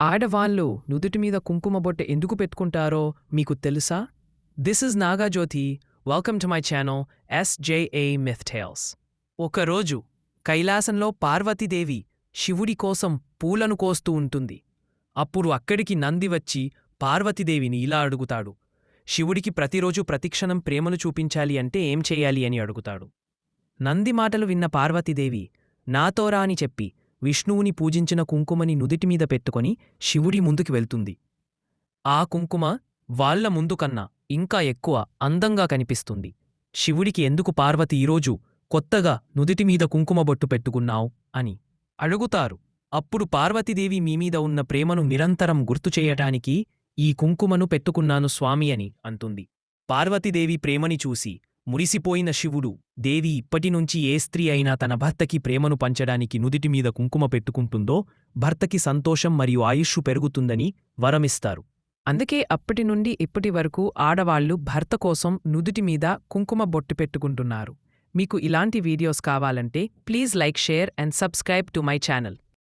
ఆడవాళ్ళు నుదుటి మీద కుంకుమ బొట్ట ఎందుకు పెట్టుకుంటారో మీకు తెలుసా? This is Nagajyothi welcome to my channel SJA myth tales ఒకరోజు కైలాసంలో పార్వతీదేవి శివుడి కోసం పూలను కోస్తూ ఉంటుంది. అప్పుడు అక్కడికి నంది వచ్చి పార్వతీదేవిని ఇలా అడుగుతాడు. శివుడికి ప్రతిరోజు ప్రతిక్షణం ప్రేమను చూపించాలి అంటే ఏం చేయాలి అని అడుగుతాడు. నంది మాటలు విన్న పార్వతీదేవి నాతోరా అని చెప్పి విష్ణువుని పూజించిన కుంకుమని నుదిటిమీద పెట్టుకొని శివుడి ముందుకు వెళ్తుంది. ఆ కుంకుమ వాళ్ళ ముందుకన్నా ఇంకా ఎక్కువ అందంగా కనిపిస్తుంది. శివుడికి ఎందుకు పార్వతి ఈరోజు కొత్తగా నుదిటిమీద కుంకుమ బొట్టు పెట్టుకున్నావు అని అడుగుతారు. అప్పుడు పార్వతీదేవి మీమీద ఉన్న ప్రేమను నిరంతరం గుర్తు చేయటానికి ఈ కుంకుమను పెట్టుకున్నాను స్వామి అని అంటుంది. పార్వతీదేవి ప్రేమని చూసి మురిసిపోయిన శివుడు దేవి ఇప్పటినుంచి ఏ స్త్రీ అయినా తన భర్తకి ప్రేమను పంచడానికి నుదిటిమీద కుంకుమ పెట్టుకుంటుందో భర్తకి సంతోషం మరియు ఆయుష్షు పెరుగుతుందని వరమిస్తారు. అందుకే అప్పటి నుండి ఇప్పటి వరకు ఆడవాళ్ళు భర్త కోసం నుదుటి మీద కుంకుమ బొట్టు పెట్టుకుంటున్నారు. మీకు ఇలాంటి వీడియోస్ కావాలంటే please like share and subscribe to my channel.